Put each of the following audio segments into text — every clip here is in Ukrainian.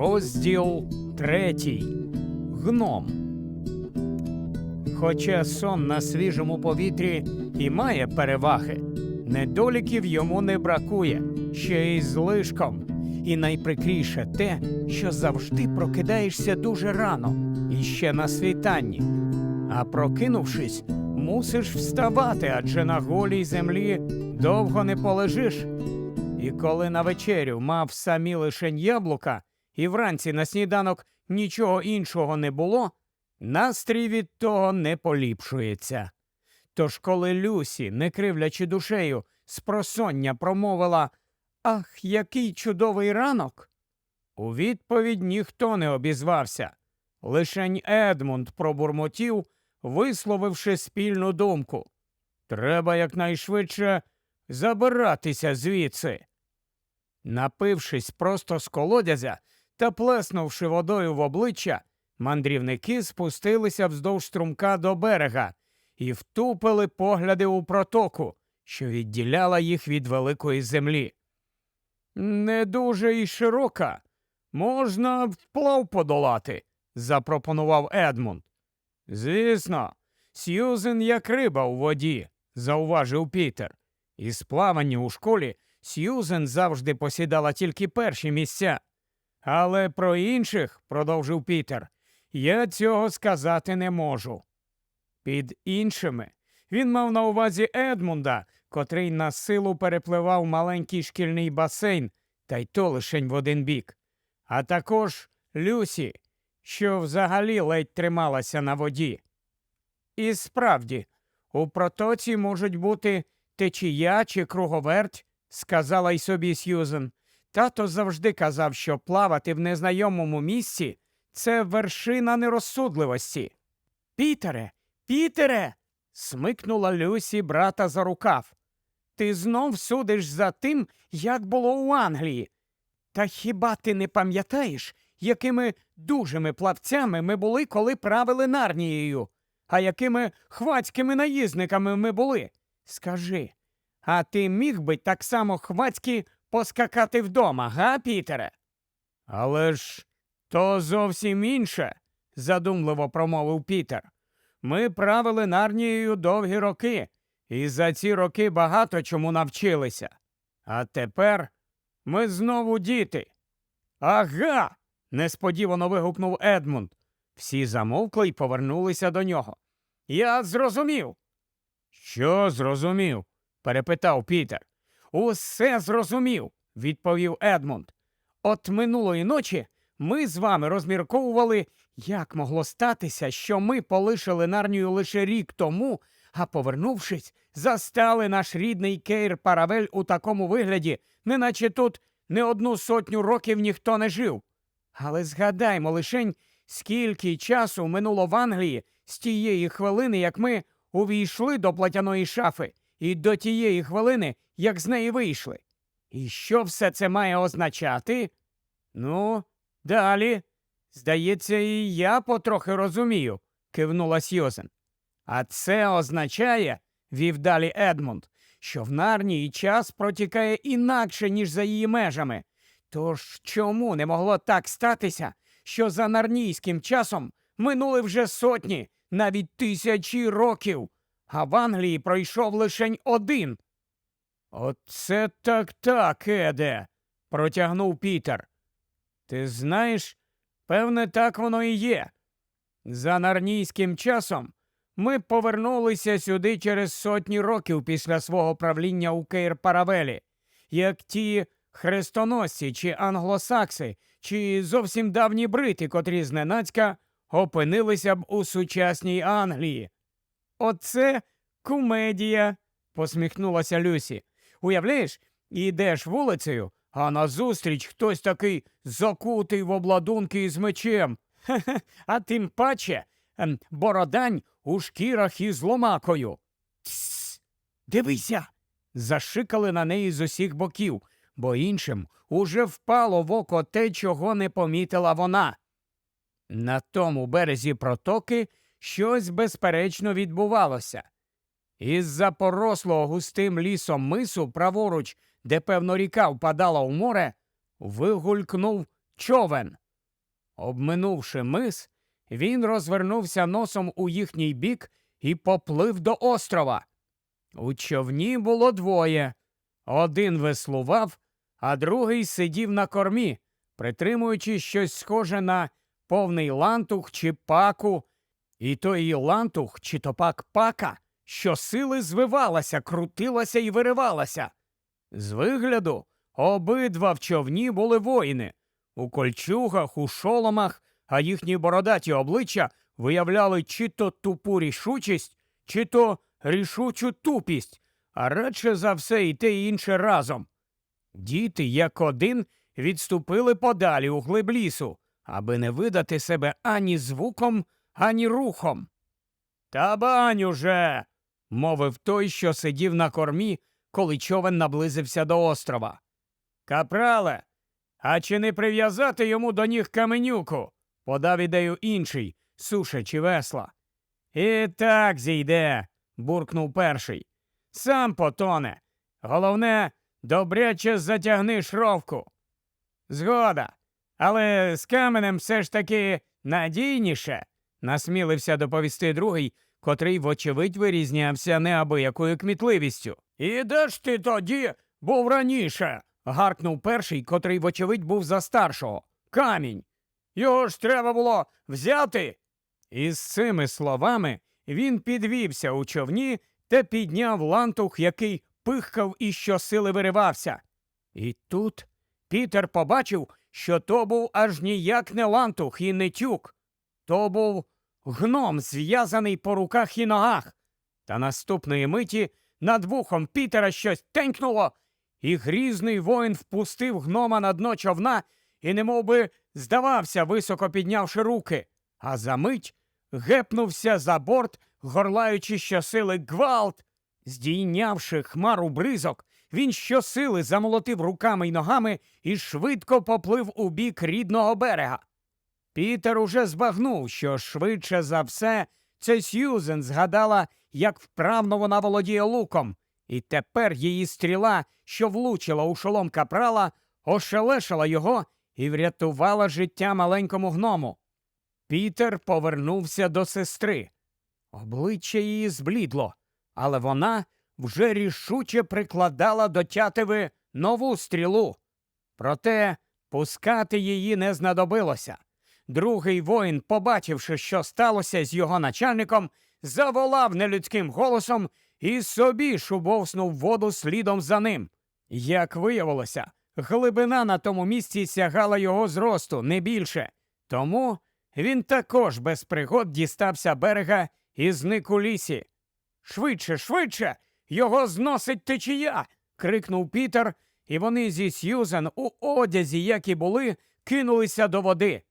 Розділ третій. Гном. Хоча сон на свіжому повітрі і має переваги, недоліків йому не бракує, ще й злишком. І найприкріше те, що завжди прокидаєшся дуже рано і ще на світанні. А прокинувшись, мусиш вставати, адже на голій землі довго не полежиш. І коли на вечерю мав самі лишень яблука, і вранці на сніданок нічого іншого не було, настрій від того не поліпшується. Тож, коли Люсі, не кривлячи душею, з просоння промовила Ах, який чудовий ранок. У відповідь ніхто не обізвався. Лишень Едмунд пробурмотів, висловивши спільну думку. Треба якнайшвидше забиратися звідси. Напившись просто з колодязя та плеснувши водою в обличчя, мандрівники спустилися вздовж струмка до берега і втупили погляди у протоку, що відділяла їх від великої землі. Не дуже й широка. Можна вплав подолати, запропонував Едмунд. Звісно, Сьюзен як риба у воді, зауважив Пітер. Із плавання у школі Сьюзен завжди посідала тільки перші місця. Але про інших, продовжив Пітер, я цього сказати не можу. Під іншими він мав на увазі Едмунда, котрий на силу перепливав маленький шкільний басейн, та й то лишень в один бік, а також Люсі, що взагалі ледь трималася на воді. І справді, у протоці можуть бути течія чи круговерть, сказала й собі Сьюзен. Тато завжди казав, що плавати в незнайомому місці це вершина нерозсудливості. Пітере, Пітере. смикнула Люсі брата за рукав. Ти знов судиш за тим, як було у Англії. Та хіба ти не пам'ятаєш, якими дужими плавцями ми були, коли правили Нарнією, а якими хвацькими наїзниками ми були? Скажи, а ти міг би так само хвацьки поскакати вдома, га, Пітере? Але ж то зовсім інше, задумливо промовив Пітер. Ми правили Нарнією довгі роки, і за ці роки багато чому навчилися. А тепер ми знову діти. Ага. несподівано вигукнув Едмунд. Всі замовкли й повернулися до нього. Я зрозумів. Що зрозумів? перепитав Пітер. Усе зрозумів, відповів Едмунд. От минулої ночі ми з вами розмірковували, як могло статися, що ми полишили нарнію лише рік тому, а повернувшись, застали наш рідний Кейр Паравель у такому вигляді, неначе тут не одну сотню років ніхто не жив. Але згадаймо лишень, скільки часу минуло в Англії з тієї хвилини, як ми увійшли до платяної шафи, і до тієї хвилини, як з неї вийшли. І що все це має означати? Ну, далі. Здається, і я потрохи розумію, кивнула Сьюзен. А це означає, вів далі Едмунд, що в Нарнії час протікає інакше, ніж за її межами. Тож чому не могло так статися, що за нарнійським часом минули вже сотні, навіть тисячі років, а в Англії пройшов лишень один? Оце так так, Еде, протягнув Пітер. Ти знаєш, певне, так воно і є. За нарнійським часом ми повернулися сюди через сотні років після свого правління у Кейр Паравелі, як ті хрестоносці чи англосакси, чи зовсім давні брити, котрі зненацька опинилися б у сучасній Англії. Оце кумедія, посміхнулася Люсі. Уявляєш, ідеш вулицею, а назустріч хтось такий закутий в обладунки із мечем. Хе-хе, а тим паче ем, бородань у шкірах із ломакою. Тсс, дивися. Зашикали на неї з усіх боків, бо іншим уже впало в око те, чого не помітила вона. На тому березі протоки щось безперечно відбувалося. Із-за порослого густим лісом мису праворуч, де, певно, ріка впадала у море, вигулькнув човен. Обминувши мис, він розвернувся носом у їхній бік і поплив до острова. У човні було двоє. Один веслував, а другий сидів на кормі, притримуючи щось схоже на повний лантух чи паку, і той лантух чи то пак пака, що сили звивалася, крутилася і виривалася. З вигляду обидва в човні були воїни. У кольчугах, у шоломах, а їхні бородаті обличчя виявляли чи то тупу рішучість, чи то рішучу тупість, а радше за все і те і інше разом. Діти, як один, відступили подалі у глиб лісу, аби не видати себе ані звуком, ані рухом. Та бань уже. Мовив той, що сидів на кормі, коли човен наблизився до острова. Капрале, а чи не прив'язати йому до ніг каменюку? подав ідею інший, сушачи весла. І так зійде, буркнув перший. Сам потоне. Головне, добряче затягни шровку. Згода. Але з каменем все ж таки надійніше, насмілився доповісти другий, котрий, вочевидь, вирізнявся неабиякою кмітливістю. І де ж ти тоді був раніше? гаркнув перший, котрий, вочевидь, був за старшого. Камінь. Його ж треба було взяти. І з цими словами він підвівся у човні та підняв лантух, який пихкав і щосили виривався. І тут Пітер побачив, що то був аж ніяк не лантух і не тюк. То був гном, зв'язаний по руках і ногах. Та наступної миті над вухом Пітера щось тенькнуло, і грізний воїн впустив гнома на дно човна і немов би здавався, високо піднявши руки, а за мить гепнувся за борт, горлаючи щосили гвалт. Здійнявши хмару бризок, він щосили замолотив руками й ногами і швидко поплив у бік рідного берега. Пітер уже збагнув, що швидше за все це Сьюзен згадала, як вправно вона володіє луком, і тепер її стріла, що влучила у шолом капрала, ошелешила його і врятувала життя маленькому гному. Пітер повернувся до сестри. Обличчя її зблідло, але вона вже рішуче прикладала до тятиви нову стрілу. Проте пускати її не знадобилося. Другий воїн, побачивши, що сталося з його начальником, заволав нелюдським голосом і собі шубовснув воду слідом за ним. Як виявилося, глибина на тому місці сягала його зросту не більше, тому він також без пригод дістався берега і зник у лісі. Швидше, швидше, його зносить течія. крикнув Пітер, і вони зі Сьюзен у одязі, як і були, кинулися до води.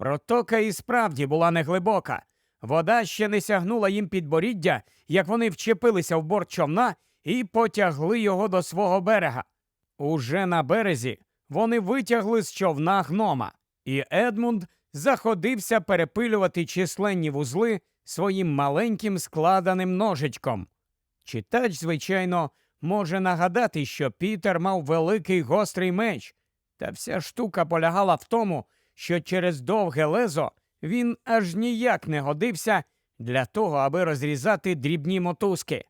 Протока і справді була неглибока. Вода ще не сягнула їм підборіддя, як вони вчепилися в борт човна і потягли його до свого берега. Уже на березі вони витягли з човна гнома, і Едмунд заходився перепилювати численні вузли своїм маленьким складеним ножичком. Читач, звичайно, може нагадати, що Пітер мав великий гострий меч, та вся штука полягала в тому, що через довге лезо він аж ніяк не годився для того, аби розрізати дрібні мотузки.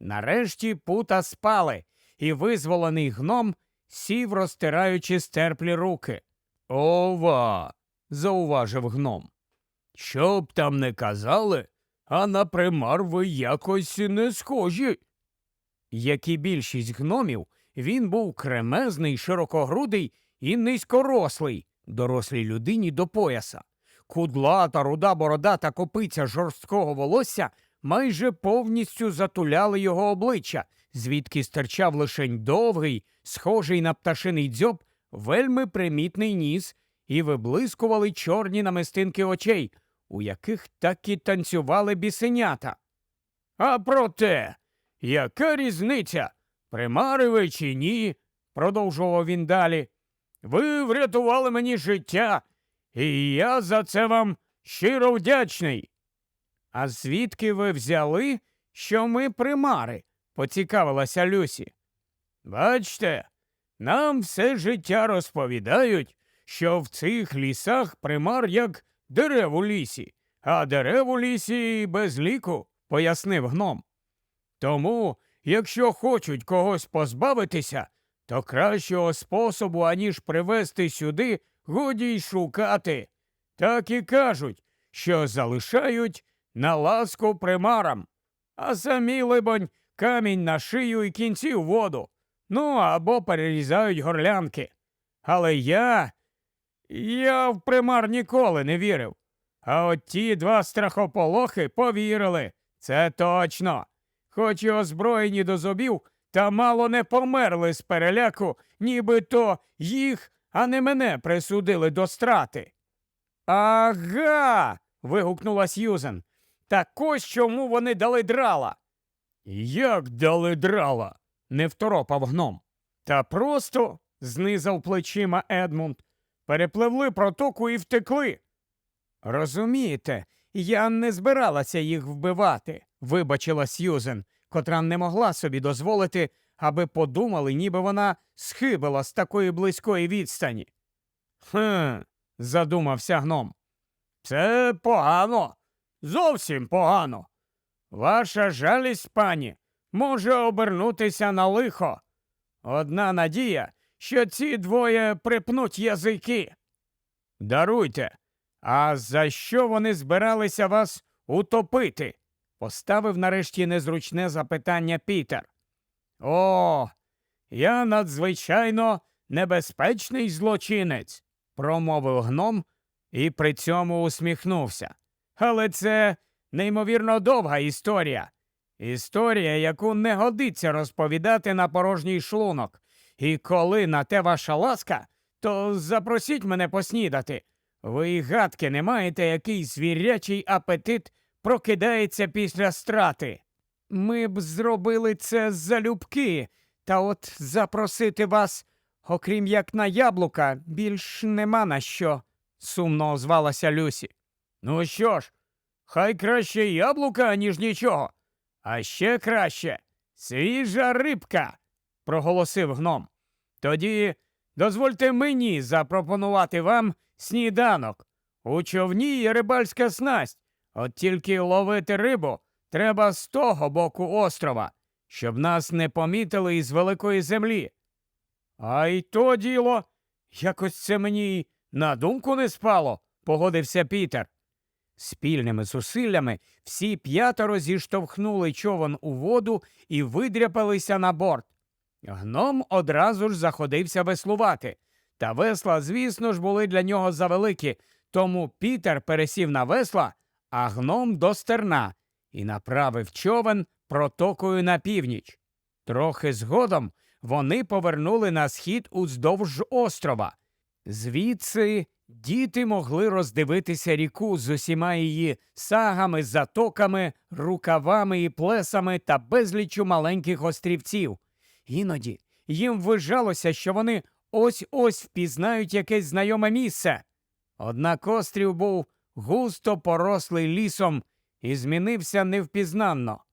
Нарешті пута спали, і визволений гном сів, розтираючи стерплі руки. Ова. зауважив гном. Що б там не казали, а на примар ви якось не схожі. Як і більшість гномів, він був кремезний, широкогрудий і низькорослий, дорослій людині до пояса. Кудлата, руда борода та копиця жорсткого волосся майже повністю затуляли його обличчя, звідки стирчав лишень довгий, схожий на пташиний дзьоб, вельми примітний ніс, і виблискували чорні намистинки очей, у яких так і танцювали бісенята. А проте, яка різниця? примариви чи ні? продовжував він далі. Ви врятували мені життя, і я за це вам щиро вдячний. А звідки ви взяли, що ми примари? поцікавилася Люсі. Бачте, нам все життя розповідають, що в цих лісах примар як дерев у лісі, а дерев у лісі без ліку, пояснив гном. Тому, якщо хочуть когось позбавитися, то кращого способу, аніж привезти сюди, годі й шукати. Так і кажуть, що залишають на ласку примарам, а самі, либонь, камінь на шию і кінці у воду, ну або перерізають горлянки. Але я. Я в примар ніколи не вірив. А от ті два страхополохи повірили. Це точно. Хоч і озброєні до зубів, та мало не померли з переляку, ніби то їх, а не мене присудили до страти. Ага. вигукнула Сьюзен. Так ось чому вони дали драла. Як дали драла? не второпав гном. Та просто, знизав плечима Едмунд, перепливли протоку і втекли. Розумієте, я не збиралася їх вбивати, вибачила Сьюзен, котра не могла собі дозволити, аби подумали, ніби вона схибила з такої близької відстані. Хм, задумався гном. Це погано, зовсім погано. Ваша жалість, пані, може обернутися на лихо. Одна надія, що ці двоє припнуть язики. Даруйте, а за що вони збиралися вас утопити? Поставив нарешті незручне запитання Пітер. О, я надзвичайно небезпечний злочинець, промовив гном і при цьому усміхнувся. Але це неймовірно довга історія. Історія, яку не годиться розповідати на порожній шлунок. І коли на те ваша ласка, то запросіть мене поснідати. Ви гадки не маєте, який звірячий апетит прокидається після страти. Ми б зробили це залюбки, та от запросити вас, окрім як на яблука, більш нема на що, сумно озвалася Люсі. Ну що ж, хай краще яблука, ніж нічого. А ще краще свіжа рибка, проголосив гном. Тоді дозвольте мені запропонувати вам сніданок. У човні є рибальська снасть, от тільки ловити рибу треба з того боку острова, щоб нас не помітили із великої землі. А й то діло, якось це мені на думку не спало, погодився Пітер. Спільними зусиллями всі п'ятеро зіштовхнули човен у воду і видряпалися на борт. Гном одразу ж заходився веслувати, та весла, звісно ж, були для нього завеликі, тому Пітер пересів на весла, а гном до стерна і направив човен протокою на північ. Трохи згодом вони повернули на схід уздовж острова. Звідси діти могли роздивитися ріку з усіма її сагами, затоками, рукавами і плесами та безліччю маленьких острівців. Іноді їм ввижалося, що вони ось ось впізнають якесь знайоме місце. Однак острів був густо порослий лісом і змінився невпізнанно.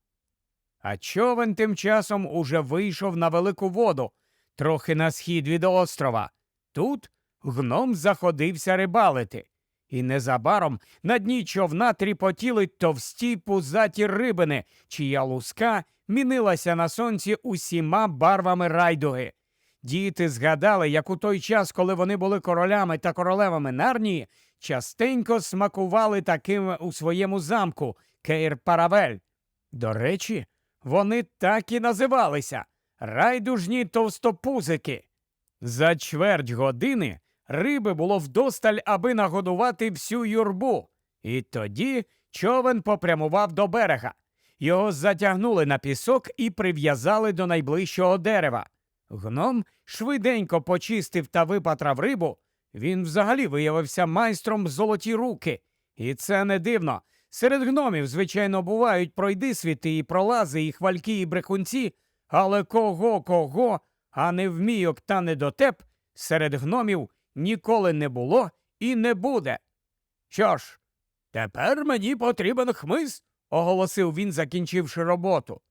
А човен тим часом уже вийшов на велику воду, трохи на схід від острова. Тут гном заходився рибалити, і незабаром на дні човна тріпотіли товсті пузаті рибини, чия луска мінилася на сонці усіма барвами райдуги. Діти згадали, як у той час, коли вони були королями та королевами Нарнії, частенько смакували такими у своєму замку Кейр Паравель. До речі, вони так і називалися райдужні товстопузики. За чверть години риби було вдосталь, аби нагодувати всю юрбу, і тоді човен попрямував до берега. Його затягнули на пісок і прив'язали до найближчого дерева. Гном швиденько почистив та випатрав рибу. Він взагалі виявився майстром золоті руки. І це не дивно. Серед гномів, звичайно, бувають пройдисвіти і пролази, і хвальки, і брехунці, але кого кого, а не вмійок та недотеп, серед гномів ніколи не було і не буде. Що ж, тепер мені потрібен хмиз, оголосив він, закінчивши роботу.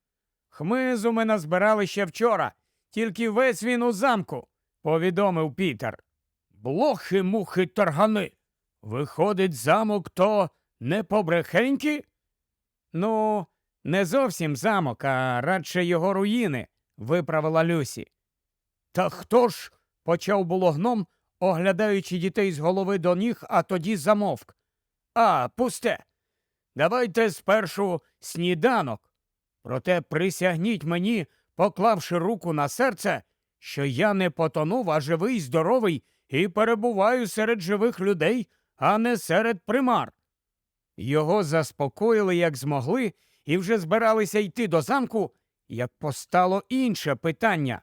Хмизу ми назбирали ще вчора, тільки весь він у замку, повідомив Пітер. Блохи мухи таргани. Виходить, замок то не побрехеньки? Ну, не зовсім замок, а радше його руїни, виправила Люсі. Та хто ж? почав було гном, оглядаючи дітей з голови до ніг, а тоді замовк. А, пусте. Давайте спершу сніданок. Проте присягніть мені, поклавши руку на серце, що я не потонув, а живий, здоровий і перебуваю серед живих людей, а не серед примар. Його заспокоїли, як змогли, і вже збиралися йти до замку, як постало інше питання.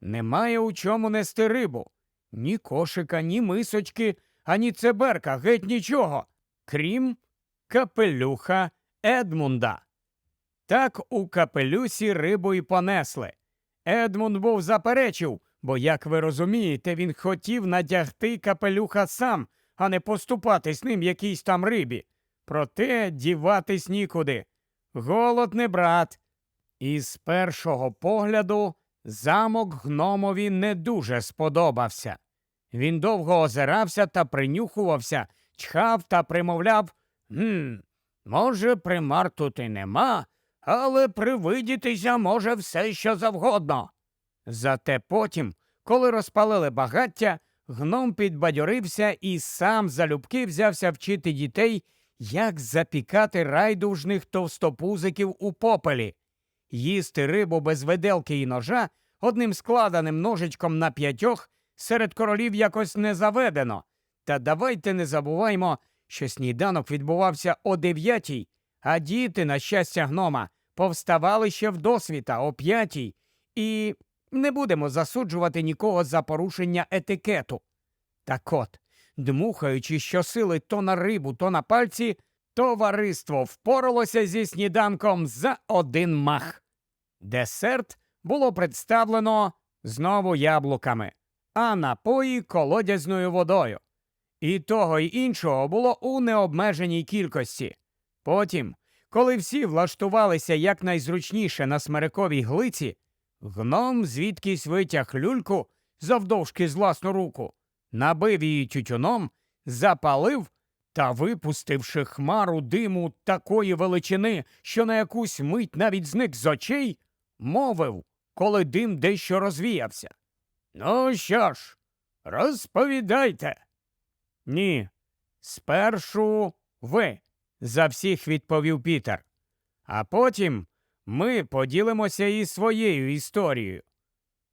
Немає у чому нести рибу. Ні кошика, ні мисочки, ані цеберка, геть нічого, крім капелюха Едмунда. Так у капелюсі рибу й понесли. Едмунд був заперечив, бо, як ви розумієте, він хотів надягти капелюха сам, а не поступати з ним якійсь там рибі. Проте діватись нікуди. Голод не брат. І з першого погляду замок гномові не дуже сподобався. Він довго озирався та принюхувався, чхав та примовляв «Гм, може, примар тут і нема, але привидітися може все, що завгодно. Зате потім, коли розпалили багаття, гном підбадьорився і сам залюбки взявся вчити дітей, як запікати райдужних товстопузиків у попелі, їсти рибу без виделки і ножа одним складеним ножичком на п'ятьох серед королів якось не заведено. Та давайте не забуваймо, що сніданок відбувався о дев'ятій, а діти, на щастя гнома, повставали ще в досвіта о п'ятій, і не будемо засуджувати нікого за порушення етикету. Так от, дмухаючи щосили то на рибу, то на пальці, товариство впоралося зі сніданком за один мах. Десерт було представлено знову яблуками, а напої колодязною водою. І того й іншого було у необмеженій кількості. Потім, коли всі влаштувалися якнайзручніше на смерековій глиці, гном звідкись витяг люльку завдовжки з власну руку, набив її тютюном, запалив та, випустивши хмару диму такої величини, що на якусь мить навіть зник з очей, мовив, коли дим дещо розвіявся. Ну що ж, розповідайте. Ні, спершу ви, за всіх відповів Пітер. А потім ми поділимося і своєю історією.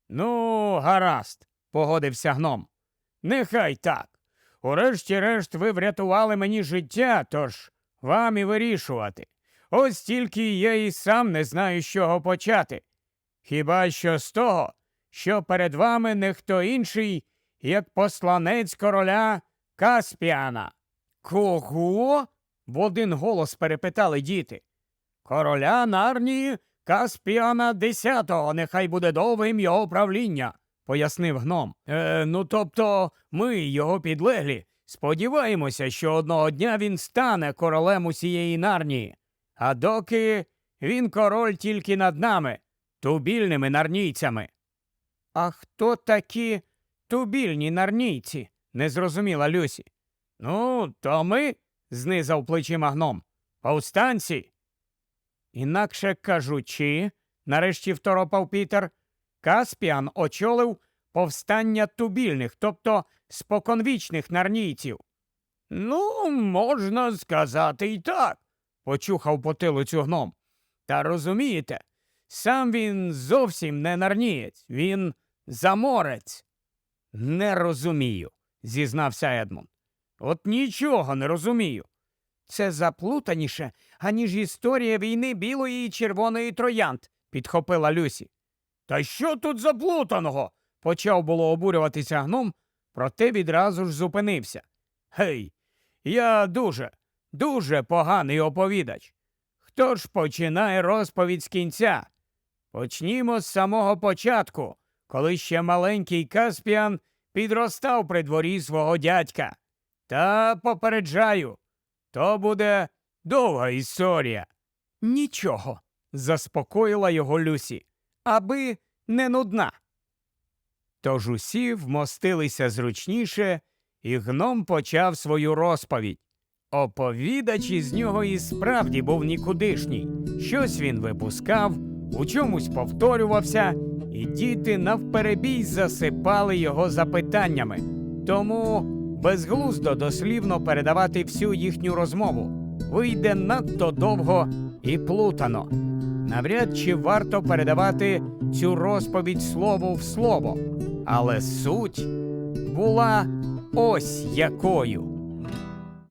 Ну, гаразд, погодився гном. Нехай так. Урешті-решт ви врятували мені життя, тож вам і вирішувати. Ось тільки я і сам не знаю, з чого почати. Хіба що з того, що перед вами не хто інший, як посланець короля Каспіана. Кого? в один голос перепитали діти. Короля Нарнії Каспіана Десятого, нехай буде довгим його правління, пояснив гном. Е, ну тобто ми, його підлеглі, сподіваємося, що одного дня він стане королем усієї нарнії. А доки він король тільки над нами, тубільними нарнійцями. А хто такі тубільні нарнійці? не зрозуміла Люсі. Ну, то ми, знизав плечима гном, повстанці. Інакше кажучи, нарешті второпав Пітер, Каспіан очолив повстання тубільних, тобто споконвічних нарнійців. Ну, можна сказати і так, почухав потилицю гном. Та розумієте, сам він зовсім не нарнієць, він заморець. Не розумію, зізнався Едмунд. От нічого не розумію. Це заплутаніше, аніж історія війни білої і червоної троянд, підхопила Люсі. Та що тут заплутаного? почав було обурюватися гном, проте відразу ж зупинився. Гей, я дуже, дуже поганий оповідач. Хто ж починає розповідь з кінця? Почнімо з самого початку, коли ще маленький Каспіан підростав при дворі свого дядька. Та попереджаю, то буде довга історія. Нічого, заспокоїла його Люсі, аби не нудна. Тож усі вмостилися зручніше, і гном почав свою розповідь. Оповідач із нього і справді був нікудишній. Щось він випускав, у чомусь повторювався, і діти навперебій засипали його запитаннями. Тому безглуздо дослівно передавати всю їхню розмову вийде надто довго і плутано. Навряд чи варто передавати цю розповідь слово в слово, але суть була ось якою.